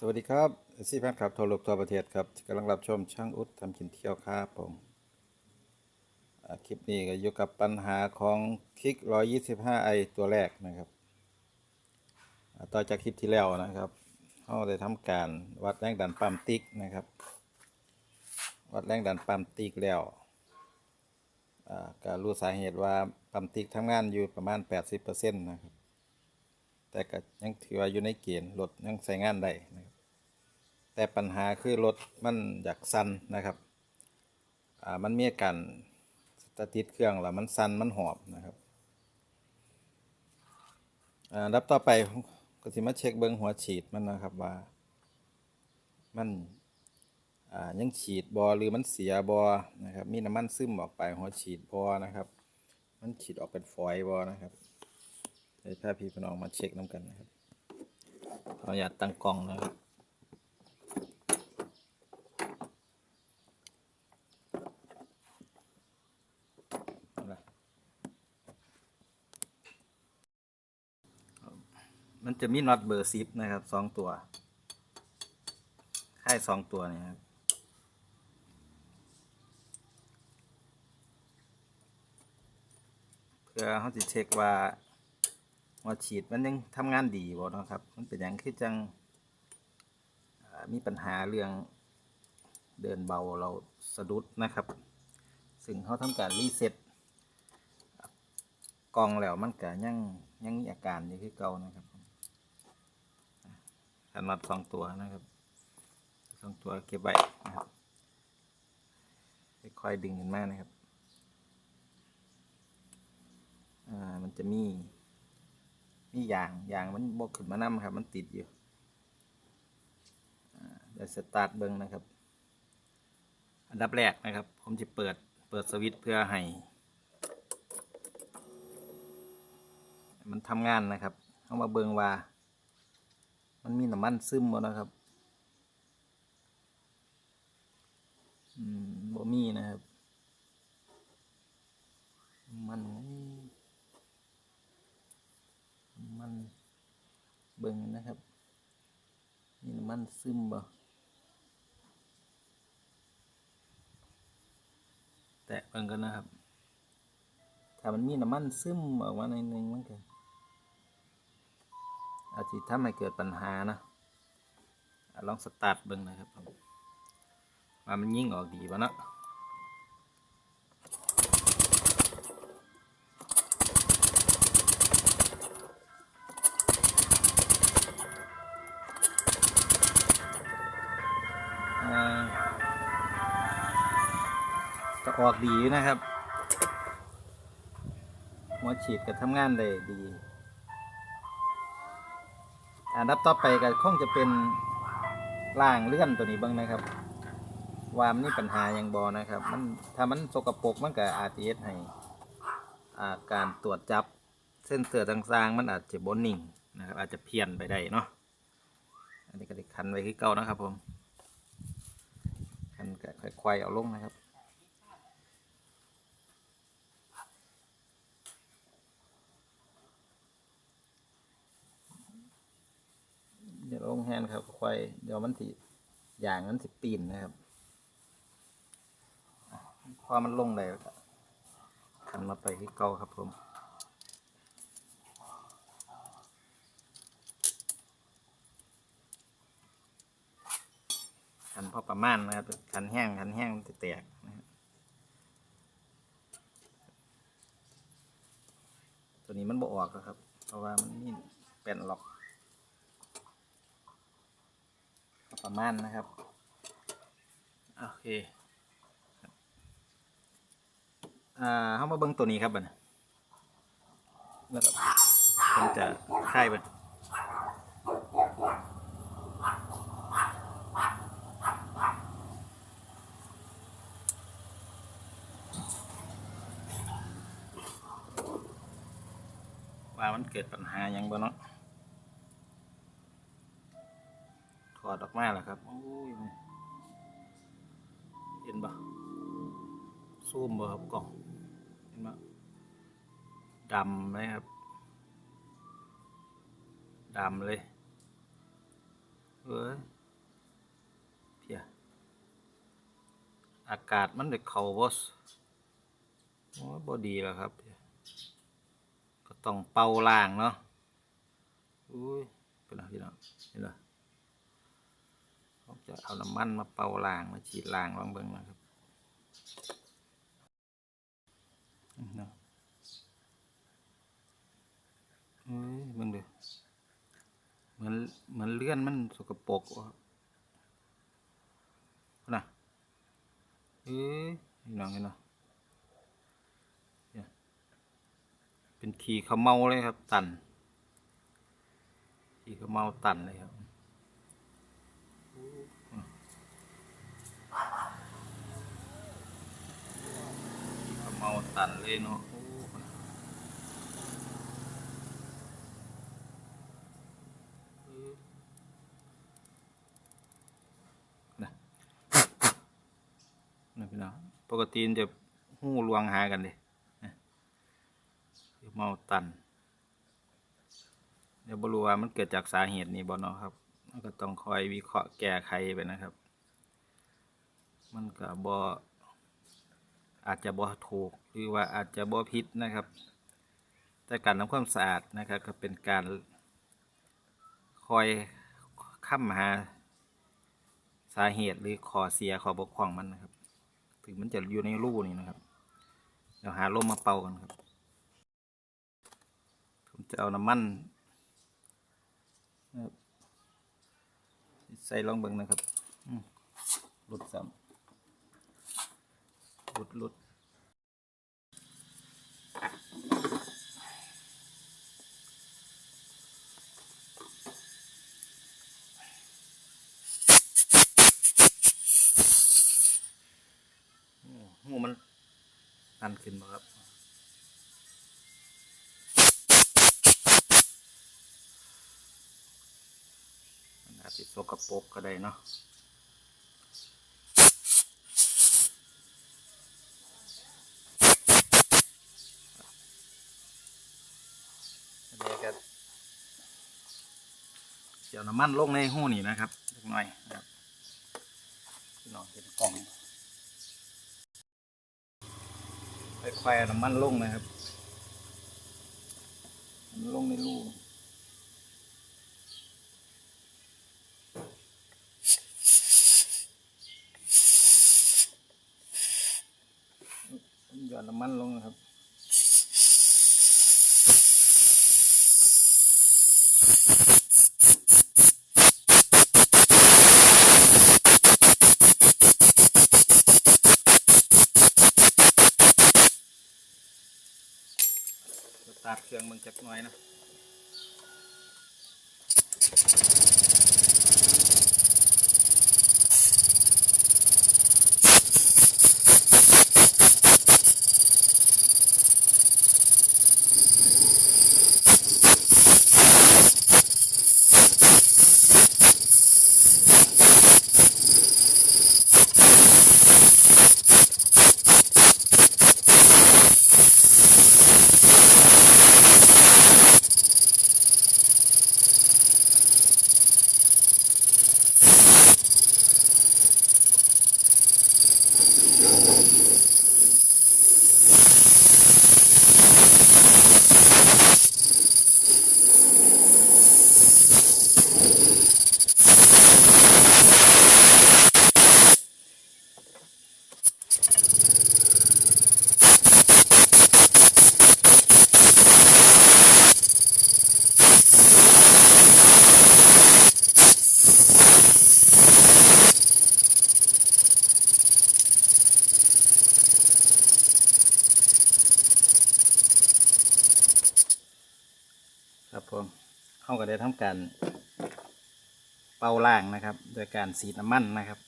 สวัสดีครับซีแฟนคลับทั่วโลกทั่วประเทศครับกำลังรับชมช่างอุดทำกินเที่ยวครับผมคลิปนี้ก็อยู่กับปัญหาของคลิก 125i ตัวแรกนะครับต่อจากคลิปที่แล้วนะครับเราได้ทำการวัดแรงดันปั๊มติ๊กนะครับ วัดแรงดันปั๊มติ๊กแล้วอ่าก็รู้สาเหตุว่าปั๊มติ๊กทำงานอยู่ประมาณ 80%นะครับแต่ก็ยังถือว่าอยู่ในเกณฑ์รถยังใช้งานได้นะครับ แต่ปัญหาคือรถมันอยากสั่นนะครับอ่ามันมีอาการสตาร์ทติดเครื่องแล้วมันสั่นมันหอบนะครับอ่าดับต่อไปก็สิมาเช็คเบิ้งหัวฉีดมันนะครับว่า มันอ่ายังฉีดบอหรือมันเสียบอนะครับ มีน้ำมันซึมออกไปหัวฉีดบอนะครับ มันฉีดออกเป็นฝอยบอนะครับให้พาพี่พี่น้องมาเช็คน้ำกันนะครับขออนุญาตตั้งกล้องนะครับ มันจะมีน็อตเบอร์ซิปนะครับสองตัวค่ายสองตัวนี่ครับเพื่อเขาจะเช็คว่าหัวฉีดมันยังทำงานดีบ่นะครับ มันเป็นอย่างคือจังมีปัญหาเรื่องเดินเบาเราสะดุดนะครับ ซึ่งเขาทำการรีเซ็ตกองแล้วมันก็ยังยังมีอาการอยู่คือเก่านะครับ ขันน็อตสองตัวนะครับสองตัวเก็บไว้นะครับค่อยดึงกันมากนะครับ อ่า มันจะมี มียางยางมันบกขึ้นมานํครับ มันติดอยู่อ่าเดี๋ยวสตาร์ทเบิ้งนะครับ อันดับแรกนะครับ ผมจะเปิด เปิดสวิตช์เพื่อให้ มันทำงานนะครับเอามาเบิงว่า มันมีน้ำมันซึมบ่นะครับ อืมบ่มีนะครับ มันมันเบิ่งนะครับมีน้ำมันซึมบ่แตะเบิ่งกันนะครับ ถ้ามันมีน้ำมันซึมออกมาในหนึงมันก็ อาจจะทำให้เกิดปัญหานะอลองสตาร์ทเบิ่งนะครับผมว่ามันยิ่งออกดีป่ะเนาะอ่าก็ออกดีนะครับ หัวฉีดก็ทำงานได้ดี อันดับต่อไปก็คงจะเป็นล่างเลื่อนตัวนี้บ้างนะครับ ว่ามันมีปัญหาอย่างบอนะครับ มันถ้ามันสกปรกมันก็อาจจะเฮ็ดให้อาการตรวจจับเส้นเสือต่างๆ มันอาจจะบนนิ่งนะครับ อาจจะเพี้ยนไปได้เนาะอันนี้ก็ได้คันไว้ที่เก่านะครับผมคันก็ค่อยๆเอาลงนะครับ เดี๋ยวลงแฮนครับค่อยเดี๋ยวมันสิอย่างนั้นสิปีนนะครับอะพอมันลงได้แล้วก็คันมาไปที่เก่าครับผมคันพอประมาณนะครับคันแห้งคันแห้งมันจะแตกนะครับตัวนี้มันบออกครับ เพราะว่ามันนี่เป็นล็อกพอ ประมาณนะครับ โอเคอ่าเข้ามาเบิ้งตัวนี้ครับบันแล้วก็จะค่ายมันว่ามันเกิดปัญหายังบ่เนาะ อกมาแล้วครับโอ้ยเห็นบ่ซูมบ่ครับกล่องเห็นบ่ดำเลยครับดำเลยเอ้ยเพียอากาศมันเด็กเขาบอสโอ้บอดีแล้วครับ ก็ต้องเป่าล่างเนาะอุ้ยเป็นไรพี่น้องเห็นไหม จะเอาน้ำมันมาเป่าล่างมาฉีดล่างลองเบิ่งนะครับเนาะเอ้ยเบิ่งดูเหมือนเหมือนเลื่อนมันสกปรกว่ะนะเอ้ยน้องเห็นเนาะเนี่ยเป็นขี่ขมเมาเลยครับ ตันขี่ขมเมาตันเลยครับ ขี่ขมเมา ตันเลยเนาะโอ้นะนี่พี่น้องปกติจะหู้ลวงหากันเลยเมาตัน เดี๋ยวบรู้ว่ามันเกิดจากสาเหตุนี้บ่เนาะครับก็ต้องคอยวิเคราะห์แก้ไขไปนะครับ มันก็บ่อาจจะบ่ถูกหรือว่าอาจจะบ่ผิดนะครับ แต่การทำความสะอาดนะครับก็เป็นการคอยค้ำหาสาเหตุหรือขอเสียขอบกพร่องมันนะครับ ถึงมันจะอยู่ในรูนี่นะครับเดี๋ยวหาลมมาเป่ากันครับ ผมจะเอาน้ำมันนะครับใส่ลองเบิ่งนะครับหลุดซ้ำ หลุดหลุดโอ้หูมันตันขึ้นบ่ครับมันอาจจะสกปรกก็ได้เนาะ นนี้ก็เดี๋ยวน้ำมันลงในหูนี่นะครับเล็กน้อยนะครับพี่น้องเป็นกล่องค่อยๆน้ำมันลงนะครับมันลงในรูหย่อนน้ำมันลงนะครับ ตาดเครื่องมึงจักหน่อยนะ การเป่าล่างนะครับ โดยการสีน้ำมันนะครับ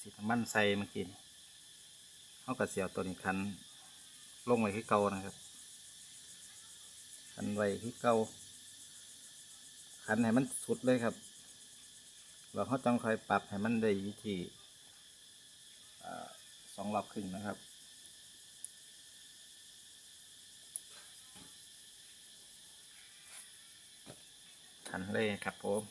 สีน้ำมันใส่เมื่อกี้นี่เข้ากับเสียวตัวนี้คันลงไว้ที่เก่านะครับคันไว้ที่เก่าคันให้มันสุดเลยครับเราเขาต้องคอยปรับให้มันได้วิธีอ่สองรอบครึ่งนะครับ ขันเลยครับผม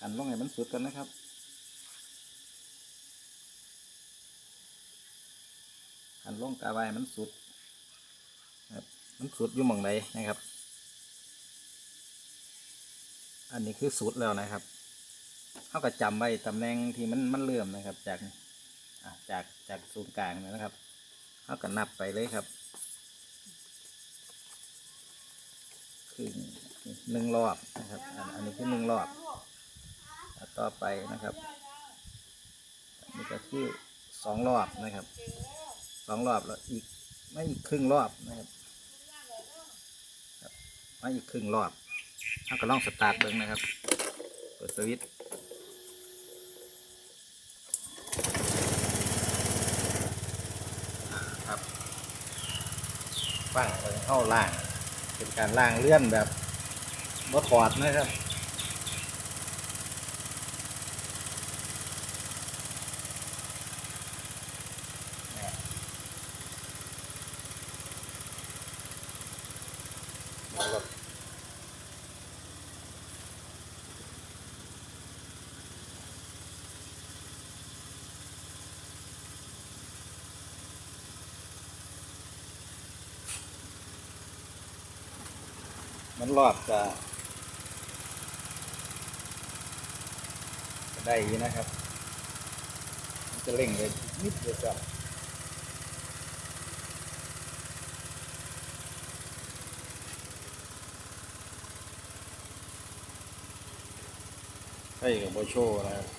หันลงไห้มันสุดกันนะครับหันลงกาไว้มันสุดมันสุดอยู่หม่องไหนนะครับ อันนี้คือสุดแล้วนะครับเท่ากับจำไว้ตำแหน่งที่มันมันเลื่อมนะครับ จากจากจากศูนย์กลางนะครับเท่ากับนับไปเลยครับ คือหนึ่งรอบนะครับ อันนี้คือหนึ่งรอบต่อไปนะครับอันนี้ก็คือสองรอบนะครับสองรอบแล้วอีกไม่อีกครึ่งรอบนะครับไม่อีกครึ่งรอบเราก็ลองสตาร์ทเบิ้งนะครับเปิดสวิตช์ครับฟังเลยเข้าล่าง เป็นการล่างเลื่อนแบบบ่ถอดนะครับ มันรอดจะได้อยู่นะครับ มันจะเร่งเลยนิดเดียวจ้ะใช่กับโบโชว์นะครับ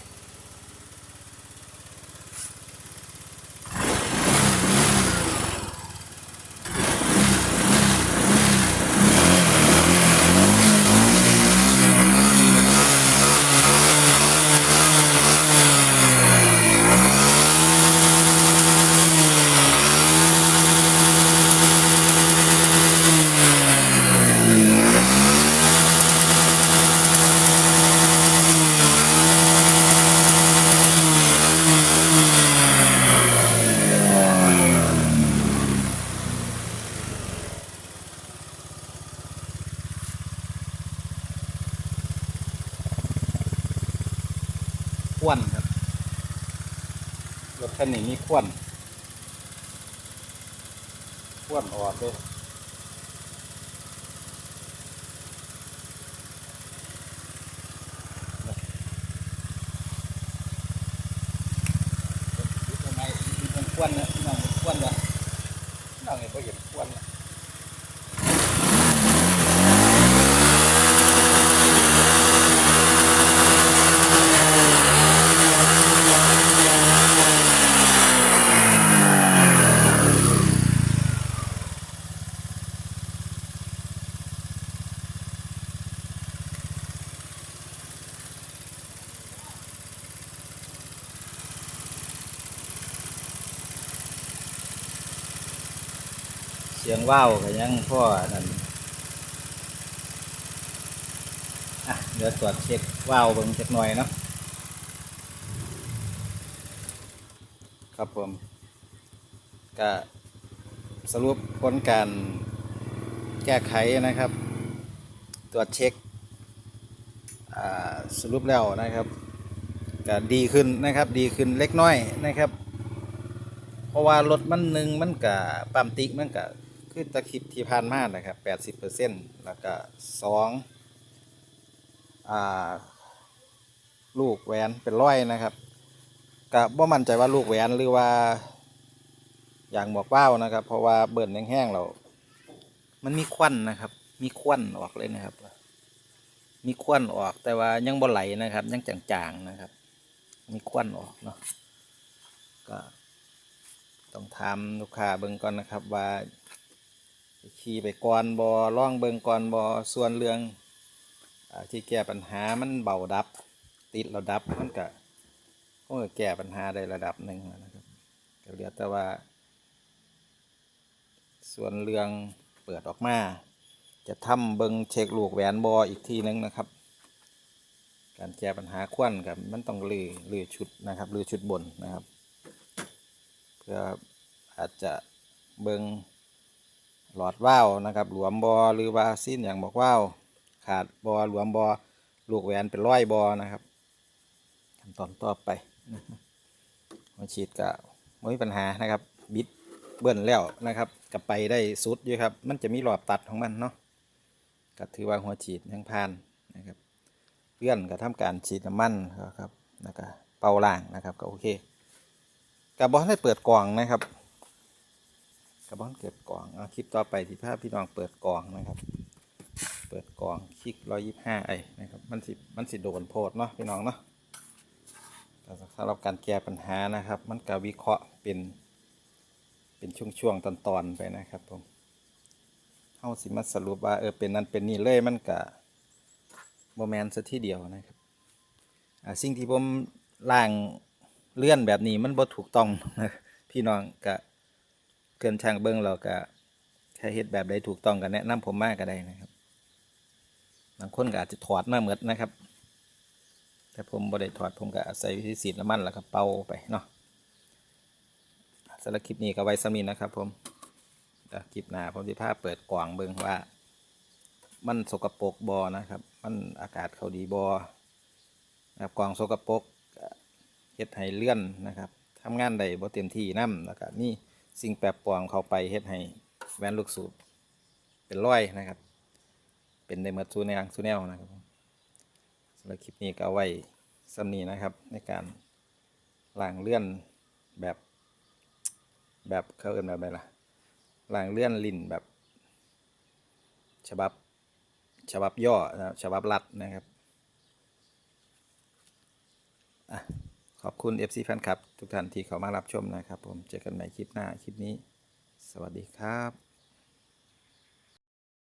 ถคันนี้มีควนควนออกเลยทำไมมันควนเนี่ยน้องมันควนเนี่ยน้องเห็นก็เห็น สียงว่าวก็ยังพ่อนั่นอะเดี๋ยวตรวจเช็คว่าวเบิ่งจักหน่อยเนาะครับผมก็สรุปผลการแก้ไขนะครับ ตรวจเช็คสรุปแล้วนะครับก็ดีขึ้นนะครับดีขึ้นเล็กน้อยนะครับ เพราะว่ารถมันหนึ่งมันกับปั๊มติ๊กมันกับ คือตะคริปที่ผ่านมานะครับแปดสิบเปอร์เซ็นต์แล้วก็สองลูกแหวนเป็นร้อยนะครับก็บ่มั่นใจว่าลูกแหวนหรือว่าอย่างหมวกเป้านะครับ เพราะว่าเบิ่นแห้งๆเรา มันมีควันนะครับ มีควันออกเลยนะครับ มีควันออกแต่ว่ายังบ่ไหลนะครับ ยังจางๆนะครับ มีควันออกเนาะก็ต้องถามลูกค้าเบิ่งก่อนนะครับว่า ขี่ไปก่อนบอล่องเบิงก่อนบอส่วนเรื่องอที่แก้ปัญหามันเบาดับ ติดราดับมันก็คงจะแก้ปัญหาได้ระดับหนึ่งนะครับก็เหลือแต่ว่า ส่วนเรื่องเปิดออกมา จะทำเบิงเช็คลูกแหวนบออีกทีนึงนะครับ การแก้ปัญหาควันกับมันต้องลือลือชุดนะครับลือชุดบนนะครับ เพื่ออาจจะเบิง หลอดว่าวนะครับ หลวมบอหรือว่าสิ้นอย่างบอกว่าวขาดบอหลวมบอลูกแหวนเป็นร้อยบอนะครับขั้นตอนต่อไปนะครับหัวฉีดก็ไม่มีปัญหานะครับ บิดเบิ้ลแล้วนะครับกับไปได้สุดอยู่ครับ มันจะมีหลอดตัดของมันเนาะก็ถือว่าหัวฉีดยังผ่านนะครับเลื่อนก็ทำการฉีดน้ำมันครับแล้วก็เป่าล่างนะครับก็โอเคกับบอลได้เปิดกล่องนะครับ กับบอลเกิดกล่องเอาคลิปต่อไปที่ภาพพี่น้องเปิดกล่องนะครับ เปิดกล่องคลิกร้อยยี่ห้าไอนะครับมันสิมันสิโดนโพดเนาะพี่น้องเนาะสำหรับการแก้ปัญหานะครับ มันก็วิเคราะห์เป็นเป็นช่วงๆตอนๆไปนะครับผมเฮาสิมาสรุปว่าเออเป็นนั่นเป็นนี่เลยมันก็บ่แมนซะทีเดียวนะครับอ่าสิ่งที่ผมล่างเลื่อนแบบนี้มันบ่ถูกต้องนะพี่น้องก็ เกินช่างเบิ่งเราก็แค่เฮ็ดแบบใดถูกต้องก็แนะนำผมมากก็ได้นะครับบางคนก็อาจจะถอดมาเหมือดนะครับ แต่ผมบ่ได้ถอดผมก็อาศัยวิธีสีดน้ำมันแล้วก็เป่าไปเนาะสำหรับคลิปนี้ก็ไว้สำนีนะครับ ผมคลิปหน้าผมจะพาเปิดกล่องเบิ่งว่า มันสกปรกบอนะครับ มันอากาศเขาดีบอนะครับกล่องสกปรกเฮ็ดให้เลื่อนนะครับทำงานได้บ่เต็มที่น้ำแล้วก็มี สิ่งแปลกปลอมเข้าไปเฮ็ดให้แวนลูกสูบเป็นร้อยนะครับ เป็นในเมื่อซูแนงซูแนวนะครับสำหรับคลิปนี้ก็เอาไว้สำนีนะครับ ในการล่างเลื่อนแบบแบบเขาเอินแบบอะไรล่ะล่างเลื่อนลิ้นแบบ ฉบับฉบับย่อนะฉบับรัดนะครับอะ อบคุณ FC แฟนคลับ ทุกท่านที่เข้ามารับชมนะครับ ผมเจอกันใหม่คลิปหน้าคลิปนี้ สวัสดีครับ